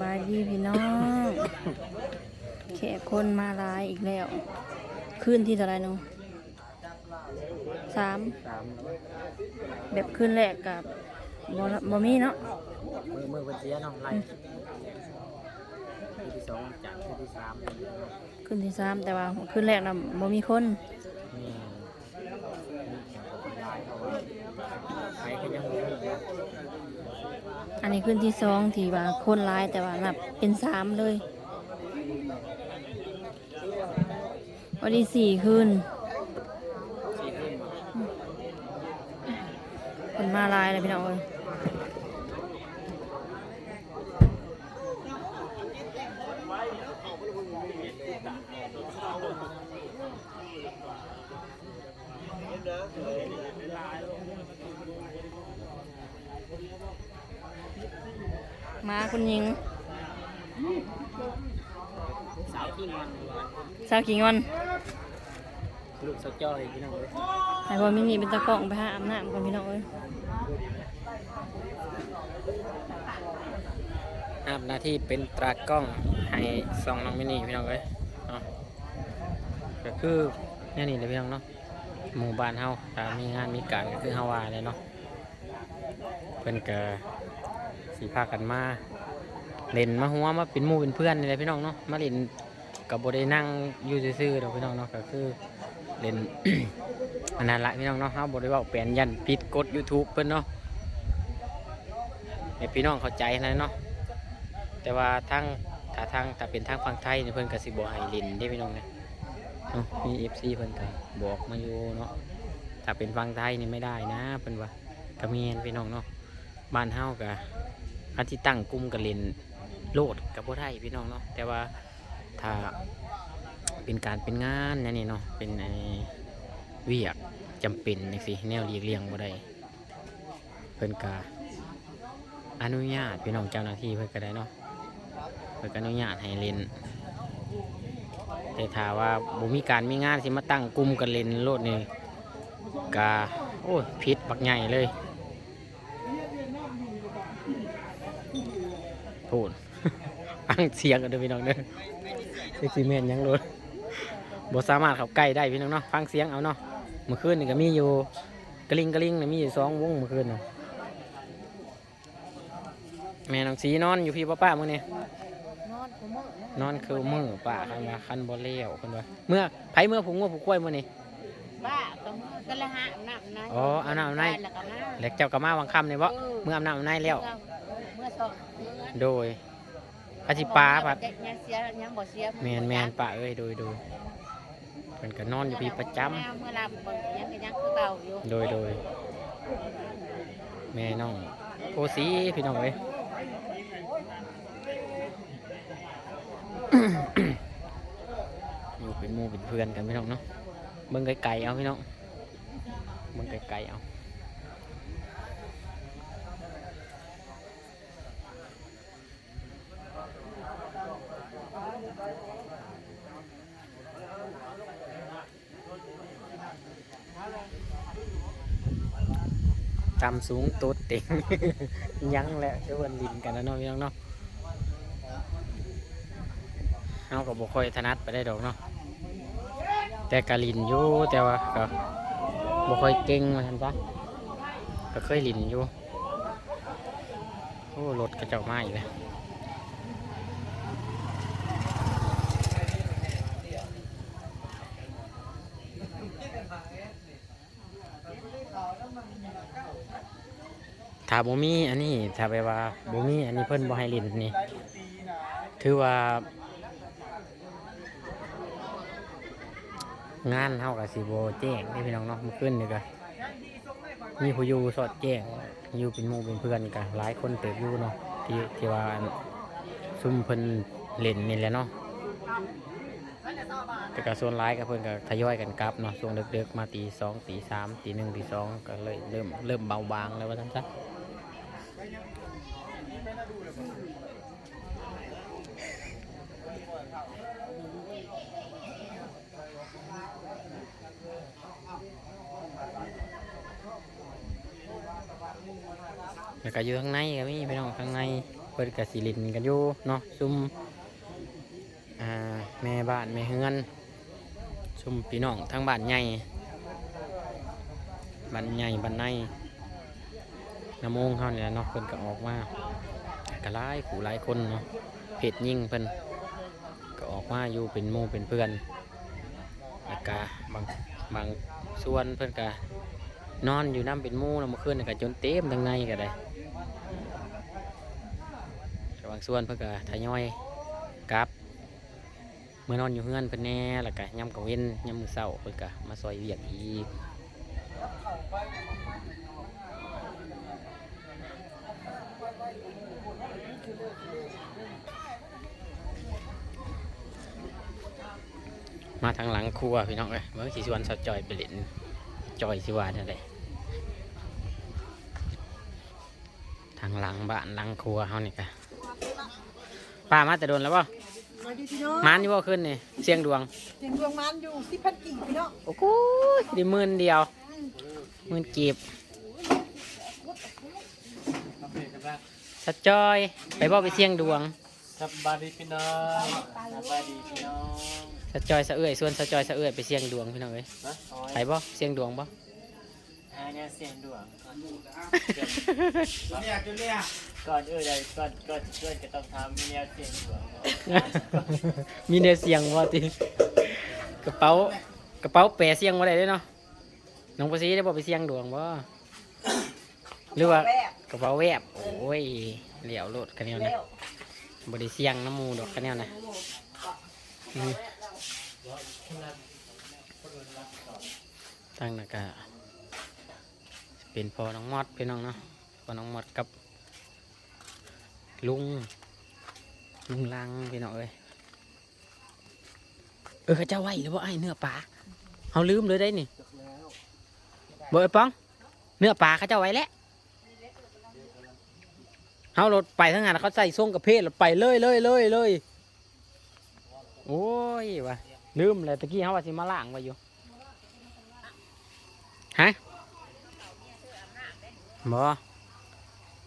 บายดีพี่น้องแขกคนมาหลายอีกแล้ว ขึ้นที่เท่าไหรเนาะสามสามแล้วแบบขึ้นแรกกับบ่ละบ่มีเนาะมือมือเป็นเสียเนาะไล่ที่ที่สองจากที่ที่สามนี่ขึ้นที่สามแต่ว่าขึ้นแรกนะบ่มีคนนี่แข่งกับคนร้ายเพราะว่าใครก็ยังมีอยู่ อันนี้ขึ้นที่สองที่ว่าคนหลายแต่ว่านับเป็นสามเลยวันที่สี่ขึ้นมาคนมาลายเลยพี่น้องเอ้ย มาคุณหญิง สาวที่มันสาวกี่งอนลูกสาวจ้อยพี่น้องเลยให้พ่อมินี่เป็นตะกล้องไปหาอาบน้ำก่อนพี่น้องเอ้ยอาบหน้าที่เป็นตรากล้องให้สองน้องมินี่พี่น้องเลยเนาะก็คือเนี่ยนี่เลยพี่น้องเนาะหมู่บ้านเฮาถ้ามีงานมีการก็คือเฮาว่าเลยเนาะเพิ่นก็ สีพากันมาเล่นมาหัวมาเป็นมู่เป็นเพื่อนนี่แหละพี่น้องเนาะมาเล่นกับบได้นั่งอยู่ซื่อๆดอกพี่น้องเนาะก็คือเล่นอันนั้นละพี่น้องเนาะเฮาบได้เว้าแปลนยันผิดกฎ YouTube เพิ่นเนาะให้พี่น้องเข้าใจนะเนาะแต่ว่าทางถ้าทางถ้าเป็นทางฝั่งไทยนี่เพิ่นก็สิบ่ให้เล่นเด้พี่น้องเนาะเนาะมี FC เพิ่นก็บอกมาอยู่เนาะถ้าเป็นฝั่งไทยนี่ไม่ได้นะเพิ่นว่าก็แม่นพี่น้องเนาะบ้านเฮาก็ อันที่ตั้งกลุ่มกันเล่นโลดกับพวกไทยพี่น้องเนาะแต่ว่าถ้าเป็นการเป็นงานนี่นี่เนาะเป็นไอ้เวียกจำเป็นจังซี่แนวเลียกเลี่ยงบ่ได้เพิ่นก็อนุญาตพี่น้องเจ้าหน้าที่เพิ่นก็ได้เนาะเพิ่นก็อนุญาตให้เล่นแต่ถ้าว่าบ่มีการมีงานสิมาตั้งกลุ่มกันเล่นโลดนี่ก็โอ้ยผิดบักใหญ่เลย พูด ฟัง เสียงกันเด้อพี่น้องเด้อเซ็กซี่แมนยังรู้บ่สามารถเข้าใกล้ได้พี่น้องเนาะฟังเสียงเอาเนาะเมื่อคืนนี่ก็มีอยู่กระลิงกระลิงนี่มีอยู่สองวงเมื่อคืนน่ะแม่น้องสีนอนอยู่พี่ป้าป้ามื้อนี้นอนกูมือนอนคือมือป้าคันว่าคันบ่เลี้ยวเพิ่นว่าเมื่อไผเมื่อผงว่าผู้กล้วยมื้อนี้บ้าก็มือก็ละหาอาบน้ำนะอ๋ออาบน้ำในแล้วก็มาแล้วเจ้าก็มาวังค่ำนี่บ่เมื่ออาบน้ำในแล้วเมื่อสองเดือนโดย อาชิปลาปัดยังเสียยังบ่เสียแมนแมนป่าเอ้ยโดยโดยเพิ่นก็นอนอยู่พี่ประจำเมื่อลำเบิ่งยังก็ยังคือเก่าอยู่โดยโดยแม่น้องโอสีพี่น้องเอ้ยอยู่เป็นหมู่เป็นเพื่อนกันพี่น้องเนาะเบิ่งไกลๆเอาพี่น้องเบิ่งไกลๆเอา จำสูงตุ๊ดเต็งยั้งแหละเดี๋ยวเพิ่นลินกันนะเนาะพี่น้องเนาะเอาก็บ่ค่อยถนัดไปได้ดอกเนาะแต่กะลินอยู่แต่ว่าก็บ่ค่อยเก่งมาซั่นปะก็เคยลินอยู่โอ้รถกระเจ้ามาอีกแล้วาบ่มีอันนี้ถ้าไปว่าบ่มีอันนี้เพิ่นบ่ให้ลินนี่ ถือว่างานเฮากับสิโบแจ้งนี่พี่น้องเนาะมันขึ้นนี่ก็มีผู้อยู่สอดแจ้งอยู่เป็นหมู่เป็นเพื่อนกันหลายคนเติบอยู่เนาะที่ที่ว่าซุ่มเพิ่นเล่นนี่แหละเนาะแต่ก็ส่วนร้ายกับเพิ่นก็ทยอยกันกลับเนาะช่วงดึกๆมาตีสองตีสามตีหนึ่งตีสองก็เลยเริ่มเริ่มเบาบางแล้วว่าทั้งซะ แล้วก็อยู่ข้างในก็มีพี่น้องข้างในพิ่นก็สิลินกันอยู่เนาะซุมอ่าแม่บ้านแม่เฮือนซุมพี่น้องทั้งบ้านใหญ่บ้านใหญ่บ้านใน น้ำมงเขาเนี่ยเนาะเพิ่นก็ออกมาก็หลายผู้หลายคนเนาะเพจยิ่งเพิ่นก็ออกมาอยู่เป็นมู่เป็นเพื่อนแล้วก็บางบางส่วนเพิ่นก็นอนอยู่น้ำเป็นมู่แล้วเมื่อคืนก็จนเต็มทั้งในก็ได้บางส่วนเพิ่นก็ทยอยกลับเมื่อนอนอยู่เฮือนเพิ่นแน่แล้วก็ย่ำกะเว้นย่ำมือเช้าเพิ่นก็มาซอยเวียกอีก มาทางหลังครัวพี่น้องเอ้ยเมื่อสิชวนสาวจอยไปเล่นจอยสิว่านั่นแหละทางหลังบ้านหลังครัวเฮานี่กะป้ามาแต่โดนแล้วป่มาดีพี่น้องมานอยู่บ่ขึ้นนี่เสียงดวงเสียงดวงมันอยู่ที่พันกี่พี่น้องโอ้โหได้หมื่นเดียวหมื่นกีบ สะจอย ไปบ่ไปเสียงดวงสบายดีพี่น้องสบายดีพี่น้องสะจอยสะเอื้อยส่วนสะจอยสะเอื้อยไปเสียงดวงพี่น้องเอ้ยนะโอ้ยไปบ่เสียงดวงบ่อันเนี้ยเสียงดวงก่อนอื่นเลยก่อนก่อนก่อนจะต้องทำมีแนวเสียงดวงก่อนมีแนวเสียงบ่ติกระเป๋ากระเป๋าแปะเสียงบ่ได้เด้เนาะน้องภาษีได้บ่ไปเสียงดวงบ่หรือว่าแวบ กระเป๋าแวบโอ้ยเหลียวโลดคะแนนนะบไดิเสียงน้ำมูดอกคะแนนนะอืมตั้งนะกะเป็นพอน้องมอดพี่น้องเนาะพอน้องมอดกับ ลุง ลุงลังพี่น้องเอ้ยเออเขาเจ้าไหวหรือว่าไอ้เนื้อปลาเขาลืมเลยได้นี่เบอร์ป้อง เนื้อปลาเขาเจ้าไว้แล้ว เขารถไปทั้งงานเขาใส่ส่งกับเพศแล้วไปเลยเลยเลยเลยโอ้ยวะลืมเลยตะกี้เขาว่าสิมาล่างไว้อยู่ฮะบอ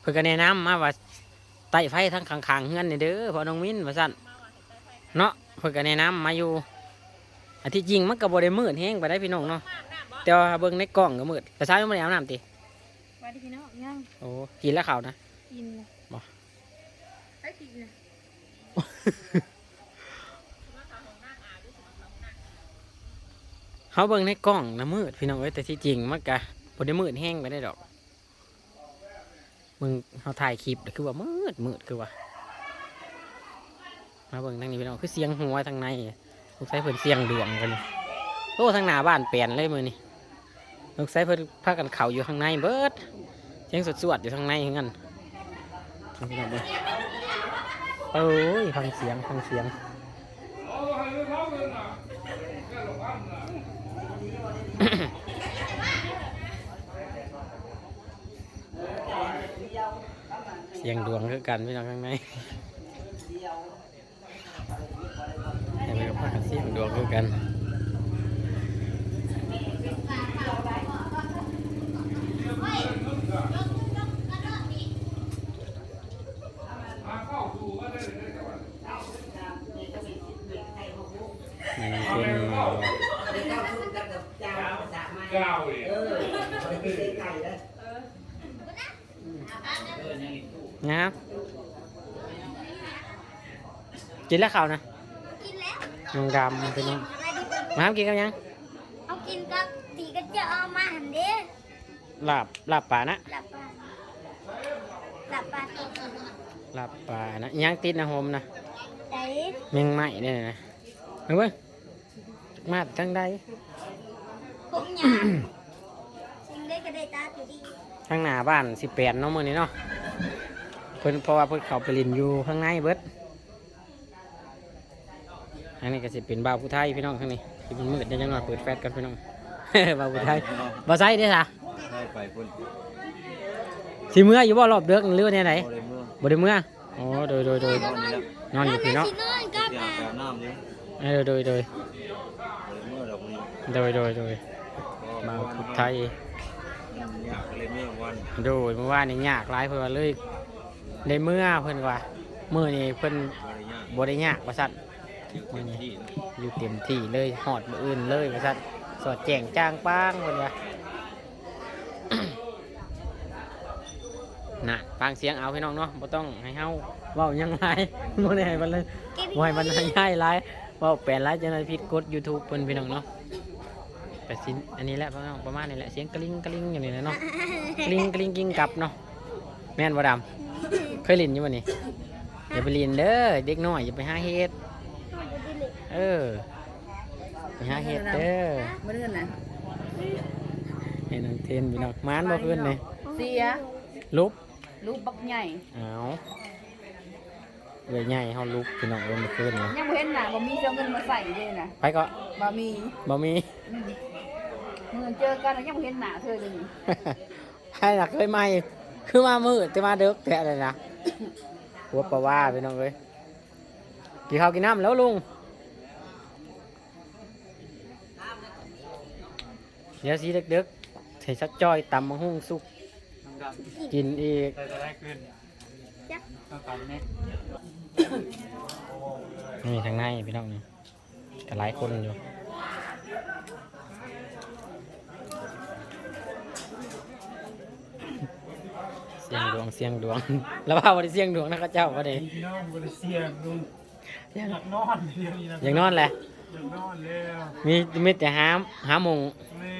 เพื่อนก็แนะนำมาว่าไต่ไฟทั้งขางๆเฮือนนี่เด้อพอน้องมิ้นว่าสั่นเนาะเพื่อนก็แนะนำมาอยู่อันที่จริงมันก็บ่ได้มืดแห้งไปได้พี่น้องเนาะแต่ว่าเบิ่งในกล้องก็มืดแต่เช้ายังไม่ได้อาบน้ำติสวัสดีพี่น้องยังโอ้กินแล้วเขาวนะกินเลย บ่ไปกินเลยเขาเบิ่งในกล้องนะมืดพี่น้องเอ้ยแต่ที่จริงมันกะบ่ได้มืดแห้งไปได้ดอกมึงเขาถ่ายคลิปน่ะคือว่ามืดมืดคือว่ามาเบิ่งทางนี้พี่น้องคือเสียงหัวทางในลูกใช้เพิ่นเสียงดวงกันโอ้ทางหน้าบ้านเปลี่ยนเลยมือนี่ลูกใช้เพิ่นพากันเข่าอยู่ข้างในเบิดเสียงสวดๆอยู่ข้างในเหมือนกัน พี่น้องเอ้ยฟังเสียงฟังเสียงเสียงดวงคือกันพี่น้องข้างในเห็นไหมครับว่าเสียงดวงคือกันเป็น ก้าวเลยนะครับกินแล้วข่าวนะกินแล้วน้องดำเป็นน้องอะไรดีกันมาครับกินกันยังเอากินกับตีก็จะเอามาหันเด้ลาบลาบป่านะหลับปลาหลับปลาตัวกินลาบป่านะยังติดนะโฮมนะไหนแมงไหม้เนี่ยนะเอาเว้ยมาจังใด ผมหยาบสิ่งได้ก็ได้ตาตัวดีข้างหน้าบ้านสิแปดเนาะมือนี้เนาะเพิ่นเพราะว่าเพิ่นเขาไปเลินอยู่ข้างในเบิดอันนี้ก็สิเป็นบ่าวผู้ไทยพี่น้องข้างนี้ที่มันมืดยังมาเปิดแฟลชกันพี่น้อง บ่าวผู้ไทยบ่ใส่เด้อค่ะได้ไปพุ่นสิเมื่ออยู่บ่รอบเดือกหรือว่าแนวไหนบ่ได้เมื่อบ่ได้เมื่ออ๋อโดยโดยโดยนอนนี่แล้วนอนอยู่พี่เนาะสินอนกับอยากอาบน้ำนี่เออโดยโดยบ่ได้เมื่อดอกนี้โดยโดยโดย บ่าวผู้ไทยอยากเลยเมื่อวันโดยเมื่อวานนี่ยากหลายเพื่อว่าเลยในเมื่อเพิ่นว่ามื้อนี้เพิ่นบ่ได้ยากว่าซั่นมื้อนี้อยู่เต็มที่เลยฮอดมื้ออื่นเลยว่าซั่นสอดแจ้งจ้างป้างเพิ่นว่าน่ะฟังเสียงเอาพี่น้องเนาะบ่ต้องให้เฮาเว้าหยังหลายบ่ได้ให้มันเลยบ่ให้มันให้ง่ายหลายเว้าแปลนหลายจังได๋ผิดกฎ YouTube เพิ่นพี่น้องเนาะ แต่สินอันนี้แหละพี่น้องประมาณนี้แหละเสียงกระลิงกระลิงอย่างนี้แหละเนาะกลิ้งกลิ้งกิ้งกลับเนาะแม่นบ่ดำเคยเลินอยู่บ่นี่อย่าไปเลินเด้อเด็กน้อยอย่าไปหาเฮ็ดเออไปหาเฮ็ดเด้อบ่ได้น่ะให้น้องเทนพี่น้องมานบ่คืนนี่เสียลุบลูกบักใหญ่เอาเอื้อยใหญ่เฮาลุกพี่น้องเอิ้นบ่คืนนี่ยังบ่เห็นน่ะบ่มีเจ้าเงินมาใส่เลยน่ะไปก็บ่มีบ่มีเมือเจอกันยังบ่เห็นหน้าเธอเลยนี่ใครล่ะเคยไมาอีกคือมามืดแต่มาเด็กแท้เลยนะหัวปลาว่าพี่น้องเอ้ยกินข้าวกินน้ำแล้วลุงเดี๋ยวสีเด็กๆใส่สักจ้อยตำมะฮุ่งสุก กินอีกนี่ทางในพี่น้องนี่ก็หลายคนอยู่ วงเสียงดวง แล้วว่าวันนี้เสียงดวงนะข้าเจ้าวันนี้พี่น้องบริเซียงดูอยากนอนเดี๋ยวนี้นะอย่างนอนแหละอยากนอนแล้วมีมีแต่หามหาหมงแม่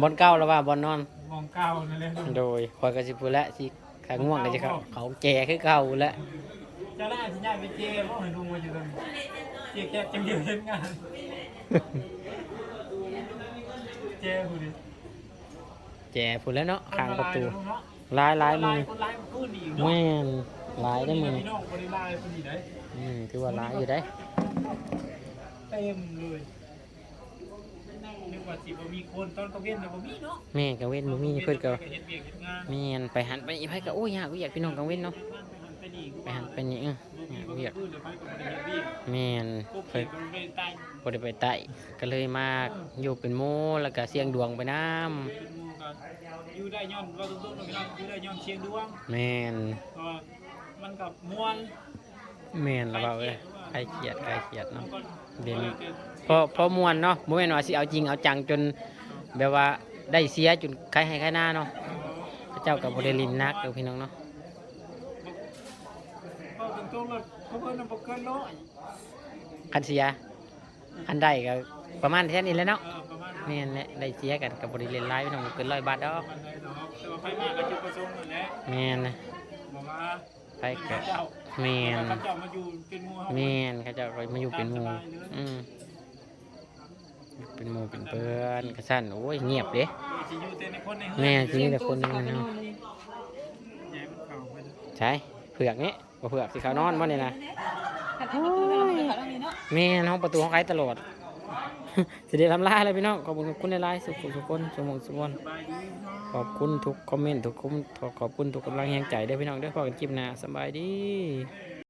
บอลเก้าแล้วว่าบอลนอน มองเก้านั่นแหละโดยคอยกระสิพูดแล้วสิขาง่วงก็จะเขาเขาแก่คือเก่าแล้วจะได้ที่ย้ายไปเจเพราะเห็นลุงมาอยู่ตรงนี้เจแค่จังเดียวเห็นงานเจพูดดิแก่พูดแล้วเนาะข้างประตูเนาะ ลายลายมือคนร้ายมันพูดดีเนาะแม่นลายได้มือพี่น้องคนร้ายคนดีได้อืมถือว่าลายอยู่ได้เต็มเลยนึกว่าสิบ่มีคนตอนก็เว้นน่ะบ่มีเนาะแม่กังเว้นบ่มีเพิ่นก็เฮ็ดเวียกเฮ็ดงานแม่นไปหันไปอีไผก็โอ้ยอยากอยากพี่น้องกังเว้นเนาะไปหันไปนี่เอออยากอยากพูดเวียกแม่นเคเพิ่ยนก็ไปตายบ่ได้ไปไต่ก็เลยมาอยู่เป็นหมู่แล้วก็เสียงดวงไปน้ำ อยู่ได้ย้อนว่าตรงๆเนาะพี่น้องอยู่ได้ย้อนเชียงดวงแม่นเพราะว่ามันกับม่วนแม่นแล้วเปล่าเอ้ยใครเขียดใครเขียดมัเนาะนก็เด่นออพอพอมวนเนาะบ่แม่นว่าสิเอาจริงเอาจังจนแบบว่าได้เสียจนใครให้ใครหน้าเนาะพระเจ้ากับบ่ได้ลินนักเด้อพี่น้องเนาะเอาตรงๆแล้วเขาเพิ่นน่ะบ่เกินร้อยคันเสียคันได้ก็ประมาณแค่นี้แหล้วเนาะ เออประมาณ นั้นแม่นแหละได้เสียกันกับ่ได้เล่นหลายพี่น้องบ่เกิน100บาทดอกมันได้ดอกแต่ว่าไผมาก็จุดประสงค์นั่นแหละแม่นนะบอกว่าไปก็เจ้าแม่นเขาเจ้ามาอยู่เป็นหมู่เฮาแม่นเขาเจ้าก็มาอยู่เป็นหมู่อืมเป็นหมู่เป็นเพื่อนก็ซั่นโอ้ยเงียบเด้สิอยู่แต่ในคนในแม่สิมีแต่คนนึงเนาะแย่มันเข้าไปเลยใช่เผือกนี้บ่เผือกสิเขานอนบ่นี่นะแม่น้องประตูห้องไอ้ตลอด สิได้ทำลายอะไรพี่น้องขอบคุณขอบคุณในไลน์สุขทุกคนสมองสุวรรณสบายดีเนาะขอบคุณทุกคอมเมนต์ทุกคอมขอบคุณทุกกำลังแรงใจเด้อพี่น้องเด้อพอกันคลิปหน้าสบายดี